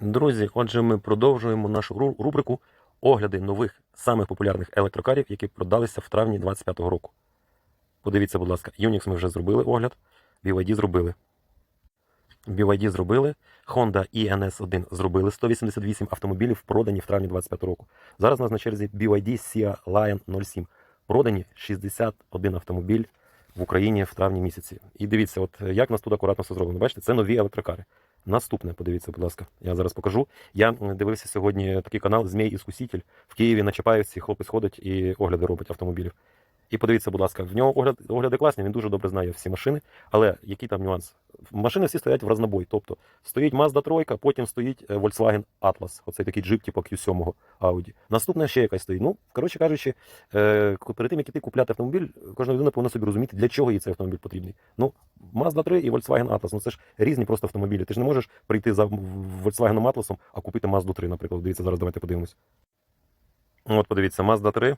Друзі, отже, ми продовжуємо нашу рубрику огляди нових самих популярних електрокарів, які продалися в травні 2025 року. Подивіться, будь ласка, Unix ми вже зробили огляд, BYD зробили. BYD зробили, Honda ENS1 зробили 188 автомобілів, продані в травні 2025 року. Зараз у нас на черзі BYD Sia Lion 07. Продані 61 автомобіль в Україні в травні місяці. І дивіться, от як нас тут акуратно все зроблено. Бачите, це нові електрокари. Наступне, подивіться, будь ласка, я зараз покажу. Я дивився сьогодні такий канал Змій Іскуситель в Києві на Чапаївці. Хлопець ходить і огляди робить автомобілів. І подивіться, будь ласка, в нього огляд, огляди класні, він дуже добре знає всі машини. Але який там нюанс? Машини всі стоять в разнобой. Тобто стоїть Mazda 3, потім стоїть е, Volkswagen Atlas, оцей такий джип, типу Q7 Audi. Наступна ще якась стоїть. Ну, коротше кажучи, е, перед тим, як іти купляти автомобіль, кожна людина повинна собі розуміти, для чого їй цей автомобіль потрібний. Ну, Mazda 3 і Volkswagen Atlas, ну це ж різні просто автомобілі. Ти ж не можеш прийти за Volkswagen Atlas, а купити Mazda 3, наприклад. Дивіться, зараз давайте подивимось. От подивіться, Mazda 3.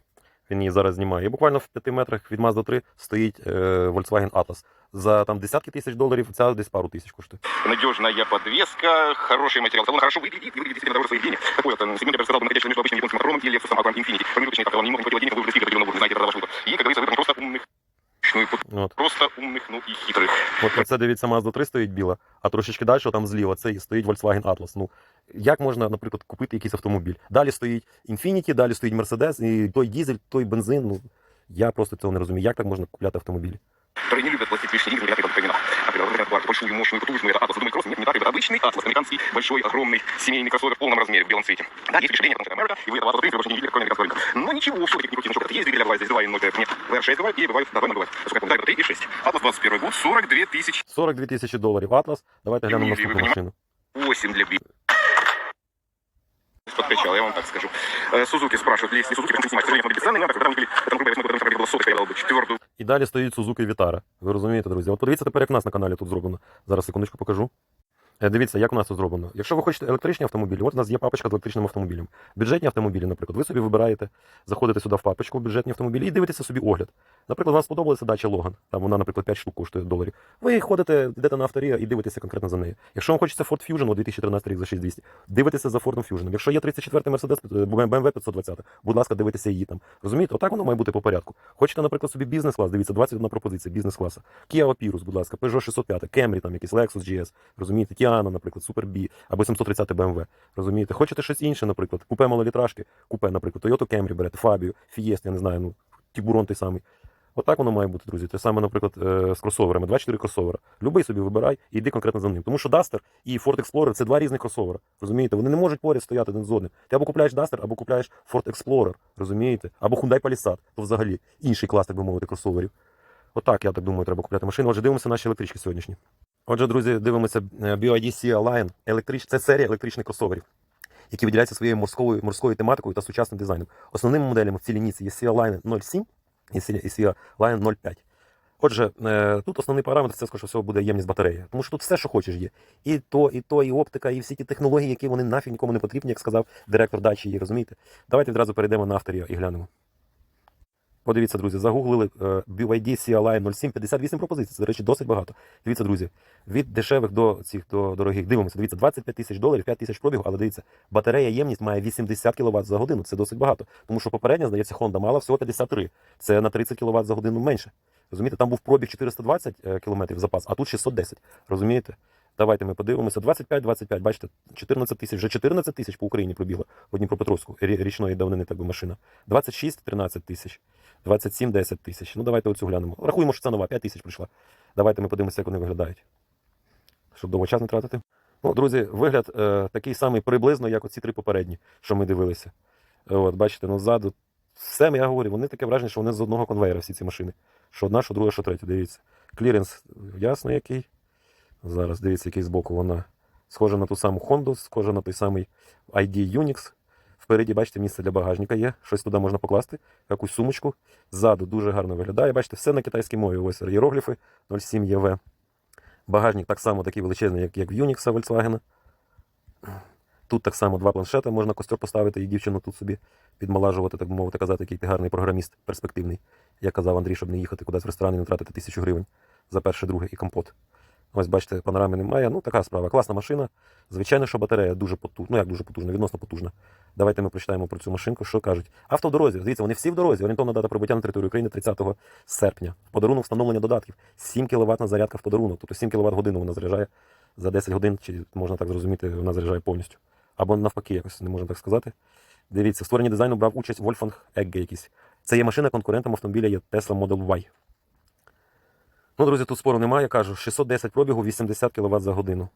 Він її зараз знімає. І буквально в 5 метрах від Mazda 3 стоїть е, Volkswagen Atlas. За там десятки тисяч доларів, ця десь пару тисяч коштує. Надежная подвеска, хороший материал. Салон хорошо выглядит и выглядит действительно дороже своих денег. Такой вот он, сегмент, я бы сказал, бы, находящийся между обычным японским Акроном и Lexus Акрон Infinity. Кроме точнее, как он немного не хватило денег, вы вырастили определенного уровня, знаете, продавал штука. И, как говорится, выбран просто умных, ну и вот От. просто умних, ну і хитрих. От це дивіться, Mazda 3 стоїть біла, а трошечки далі, там зліва, це стоїть Volkswagen Atlas. Ну, як можна, наприклад, купити якийсь автомобіль? Далі стоїть Infiniti, далі стоїть Mercedes, і той дізель, той бензин. Ну, я просто цього не розумію. Як так можна купляти автомобілі? которые не любят платить лишние деньги, говорят, это времена. А когда говорят, «Бак, большую, мощную, потужную, это Атлас. Вы думаете, кросс? Нет, не так, это обычный Атлас, американский, большой, огромный, семейный кроссовер в полном размере, в белом цвете. Да, есть решение, потому что это Америка, и вы этого Атласа, в принципе, больше не видели, кроме американского рынка. Но ничего, все-таки не крутим, что это есть, двигателя бывает, здесь 2 и 0, нет, VR6 бывает, и бывает, да, 2 бывает. Сколько я помню, 3 и 6. Атлас 21 год, 42 тысячи 42 тисячі доларів Atlas. Давайте глянемо Ні, наступну ви машину. 8 для би. Подкачал, я вам так скажу. Э, Сузуки спрашивают, если Сузуки прям снимать. К сожалению, бесценный, надо, когда мы были, далі стоїть Suzuki Vitara. Ви розумієте, друзі? От подивіться тепер, як у нас на каналі тут зроблено. Зараз секундочку покажу. Е, Дивіться, як у нас тут зроблено. Якщо ви хочете електричні автомобілі, от у нас є папочка з електричним автомобілем. Бюджетні автомобілі, наприклад, ви собі вибираєте, заходите сюди в папочку бюджетні автомобілі і дивитеся собі огляд. Наприклад, вам сподобалася дача Логан, там вона, наприклад, 5 штук коштує доларів. Ви ходите, йдете на авторія і дивитеся конкретно за нею. Якщо вам хочеться Ford Fusion, от 2013 рік за 6200, дивитеся за Ford Fusion. Якщо є 34 Mercedes, е, BMW 520, будь ласка, дивитеся її там. Розумієте? Отак воно має бути по порядку. Хочете, наприклад, собі бізнес-клас, дивіться, 21 пропозиція бізнес-класа. Kia Opirus, будь ласка, Peugeot 605, Camry, там якийсь Lexus GS, розумієте, Tiana, наприклад, Super B, або 730 BMW. Розумієте? Хочете щось інше, наприклад, купе малолітражки, купе, наприклад, Toyota Camry берете, Fabio, Fiesta, я не знаю, ну, Тібурон той самий. Отак воно має бути, друзі. Те саме, наприклад, е, з кросоверами. 24 кросовера. Любий собі вибирай і йди конкретно за ним. Тому що Duster і Ford Explorer це два різних кросовера. Розумієте? Вони не можуть поряд стояти один з одним. Ти або купляєш Duster, або купляєш Ford Explorer, розумієте? Або Hyundai Palisade, то взагалі інший клас, так би мовити, кросоверів. Отак, я так думаю, треба купляти машину. Отже, дивимося наші електрички сьогоднішні. Отже, друзі, дивимося BYD Sia Lion. Електрич... Це серія електричних кросоверів, які виділяються своєю морською, морською тематикою та сучасним дизайном. Основними моделями в цій лінійці є Sia Lion 07 і і Lion 05. Отже, е, тут основний параметр це скоріше всього буде ємність батареї. Тому що тут все, що хочеш, є. І то, і то, і оптика, і всі ті технології, які вони нафіг нікому не потрібні, як сказав директор дачі, розумієте? Давайте відразу перейдемо на авторію і глянемо. Подивіться, друзі, загуглили е, BYD CLI 07, 58 пропозицій. Це, до речі, досить багато. Дивіться, друзі, від дешевих до цих до дорогих. Дивимося, дивіться, 25 тисяч доларів, 5 тисяч пробігу, але дивіться, батарея ємність має 80 кВт за годину. Це досить багато. Тому що попередня, здається, Honda мала всього 53. Це на 30 кВт за годину менше. Розумієте, там був пробіг 420 км запас, а тут 610. Розумієте? Давайте ми подивимося. 25-25, бачите, 14 тисяч, вже 14 тисяч по Україні пробігла в Дніпропетровську, річної давнини так би машина. 26-13 тисяч, 27-10 тисяч. Ну давайте оцю глянемо. Рахуємо, що це нова, 5 тисяч прийшла. Давайте ми подивимося, як вони виглядають. Щоб довго час не тратити. Ну, друзі, вигляд е, такий самий приблизно, як оці три попередні, що ми дивилися. От, бачите, ну ззаду. Все, я говорю, вони таке враження, що вони з одного конвейера всі ці машини. Що одна, що друга, що третя. Дивіться. Кліренс ясно який. Зараз дивіться, який збоку вона схожа на ту саму Honda, схожа на той самий ID Unix. Впереді, бачите, місце для багажника є. Щось туди можна покласти, якусь сумочку. Ззаду дуже гарно виглядає. Бачите, все на китайській мові. Ось іерогліфи 07 EV. Багажник так само такий величезний, як, як в Unix Volkswagen. Тут так само два планшети, можна костер поставити і дівчину тут собі підмалажувати, так би мовити, казати, який ти гарний програміст, перспективний. Як казав Андрій, щоб не їхати кудись в ресторан і не тратити тисячу гривень за перше, друге і компот. Ось бачите, панорами немає. Ну, така справа. Класна машина. Звичайно, що батарея дуже потужна. Ну, як дуже потужна, відносно потужна. Давайте ми прочитаємо про цю машинку, що кажуть. Авто в дорозі. Дивіться, вони всі в дорозі. Орієнтовна дата прибуття на територію України 30 серпня. Подарунок встановлення додатків. 7 кВт зарядка в подарунок. Тобто 7 кВт годину вона заряджає за 10 годин, чи можна так зрозуміти, вона заряджає повністю. Або навпаки, якось не можна так сказати. Дивіться, в створенні дизайну брав участь Wolfgang Egge якийсь. Це є машина конкурентом автомобіля є Tesla Model Y. Ну, друзі, тут спору немає, я кажу, 610 пробігу, 80 кВт за годину.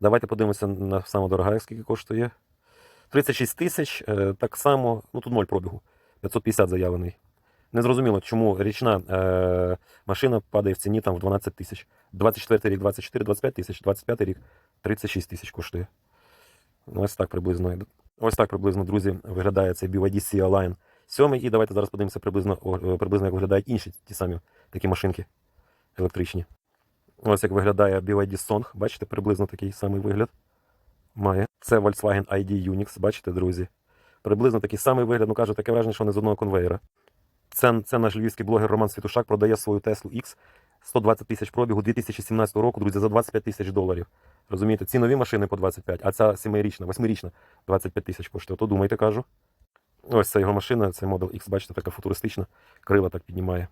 Давайте подивимося на саме дорога, скільки коштує. 36 тисяч, е, так само, ну тут 0 пробігу. 550 заявлений. Незрозуміло, чому річна е, машина падає в ціні там в 12 тисяч. 24 рік 24-25 тисяч, 25 рік 36 тисяч коштує. Ну, Ось так приблизно. Ось так приблизно, друзі, виглядає цей BYD Sea Line 7. І давайте зараз подивимося приблизно, приблизно як виглядають інші ті самі такі машинки електричні. Ось як виглядає BYD Song. Бачите, приблизно такий самий вигляд має. Це Volkswagen ID Unix, бачите, друзі. Приблизно такий самий вигляд, ну кажу, таке враження, що не з одного конвейера. Це, це наш львівський блогер Роман Світушак продає свою Теслу X 120 тисяч пробігу 2017 року, друзі, за 25 тисяч доларів. Розумієте, ці нові машини по 25, а ця сімирічна, восьмирічна 25 тисяч коштує. То думайте, кажу. Ось це його машина, це Model X, бачите, така футуристична, крила так піднімає.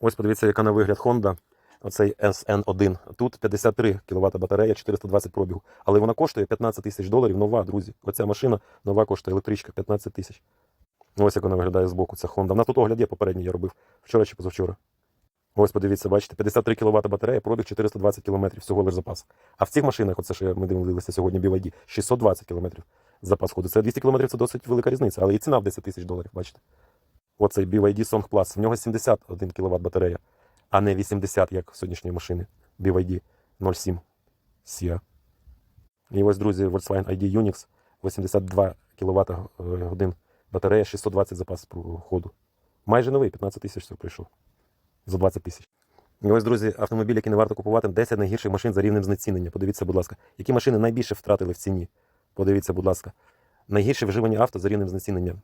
Ось подивіться, яка на вигляд Honda. Оцей SN1. Тут 53 кВт батарея, 420 пробігу. Але вона коштує 15 тисяч доларів. Нова, друзі. Оця машина нова коштує електричка 15 тисяч. Ось як вона виглядає збоку, ця Honda. У нас тут огляд є попередній, я робив вчора чи позавчора. Ось подивіться, бачите, 53 кВт батарея, пробіг 420 км, всього лиш запас. А в цих машинах, оце що ми дивилися сьогодні BYD, 620 км запас ходу. Це 200 км це досить велика різниця, але і ціна в 10 тисяч доларів, бачите. Оцей BYD Song Plus. В нього 71 кВт батарея, а не 80, як сьогоднішньої машини. BYD 07 SIA. І ось, друзі, Volkswagen ID Unix 82 кВт годин батарея, 620 запас ходу. Майже новий, 15 тисяч прийшов. За 20 тисяч. І ось, друзі, автомобіль, який не варто купувати, 10 найгірших машин за рівнем знецінення. Подивіться, будь ласка, які машини найбільше втратили в ціні. Подивіться, будь ласка. Найгірші вживані авто за рівнем знецінення.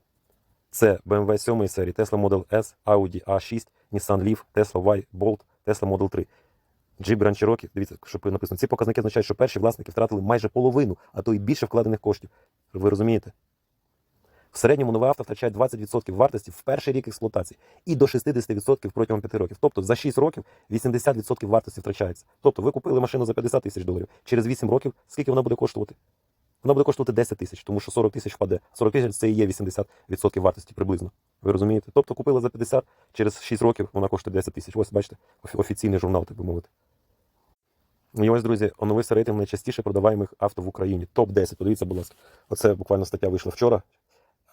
Це BMW 7 серії, Tesla Model S, Audi A6, Nissan Leaf, Tesla Y, Bolt, Tesla Model 3. Jeep Grand Cherokee, дивіться, що написано. Ці показники означають, що перші власники втратили майже половину, а то й більше вкладених коштів. Ви розумієте? В середньому нове авто втрачає 20% вартості в перший рік експлуатації і до 60% протягом 5 років. Тобто за 6 років 80% вартості втрачається. Тобто ви купили машину за 50 тисяч доларів. Через 8 років скільки вона буде коштувати? Вона буде коштувати 10 тисяч, тому що 40 тисяч впаде. 40 тисяч це і є 80% вартості приблизно. Ви розумієте? Тобто купили за 50, через 6 років вона коштує 10 тисяч. Ось бачите, офіційний журнал, так би мовити. І ось, друзі, оновився рейтинг найчастіше продаваємих авто в Україні. Топ-10. Подивіться, будь ласка. Оце буквально стаття вийшла вчора.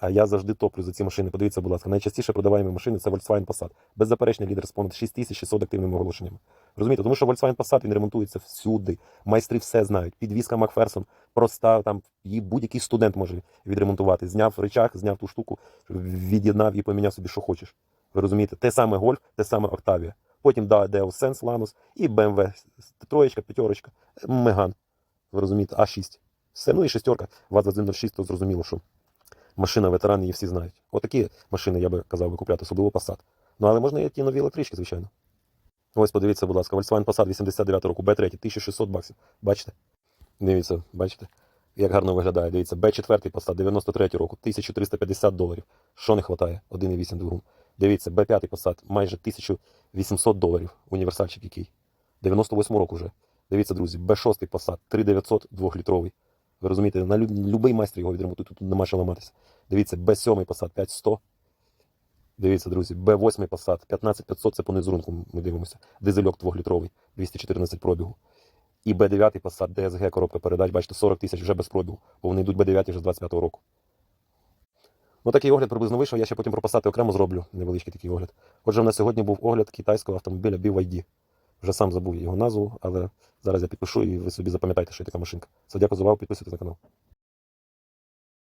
Я завжди топлю за ці машини. Подивіться, будь ласка, найчастіше продаваємо машини це Volkswagen Passat. Беззаперечний лідер з понад 6600 активними оголошеннями. Розумієте, тому що Volkswagen Passat він ремонтується всюди. Майстри все знають. Підвізка Макферсон, проста там її будь-який студент може відремонтувати. Зняв речах, зняв ту штуку, від'єднав і поміняв собі, що хочеш. Ви розумієте, те саме Golf, те саме Octavia. Потім да, Deus Sense, Lanus і BMW, троєчка, п'ятерочка, Меган. Ви розумієте, А6. Все, ну і шестерка, ВАЗ-2106, то зрозуміло, що машина ветеран, її всі знають. Отакі машини я би казав би купляти, особливо Passat. Ну, але можна і ті нові електрички, звичайно. Ось подивіться, будь ласка, Volkswagen Passat 89 року, Б3, 1600 баксів. Бачите? Дивіться, бачите, як гарно виглядає. Дивіться, Б4 Passat 93 року, 1350 доларів. Що не вистачає? 1,8 двигун. Дивіться, Б5 Passat, майже 1800 доларів. Універсальчик який. 98 року вже. Дивіться, друзі, Б6 Passat, 3900 2-літровий. Ви розумієте, на любий майстер його відремонтує, тут нема що ламатися. Дивіться, Б7 Passat 5100. Дивіться, друзі, Б8 Passat 15500, це по низрунку ми дивимося. Дизельок 2-літровий, 214 пробігу. І Б9 Passat DSG, коробка передач, бачите, 40 тисяч вже без пробігу, бо вони йдуть Б9 вже з 25-го року. Ну, такий огляд приблизно вийшов, я ще потім про Passat окремо зроблю, невеличкий такий огляд. Отже, в нас сьогодні був огляд китайського автомобіля BYD. Вже сам забув його назву, але зараз я підпишу і ви собі запам'ятаєте, що є така машинка. Все, дякую за увагу, підписуйтесь на канал.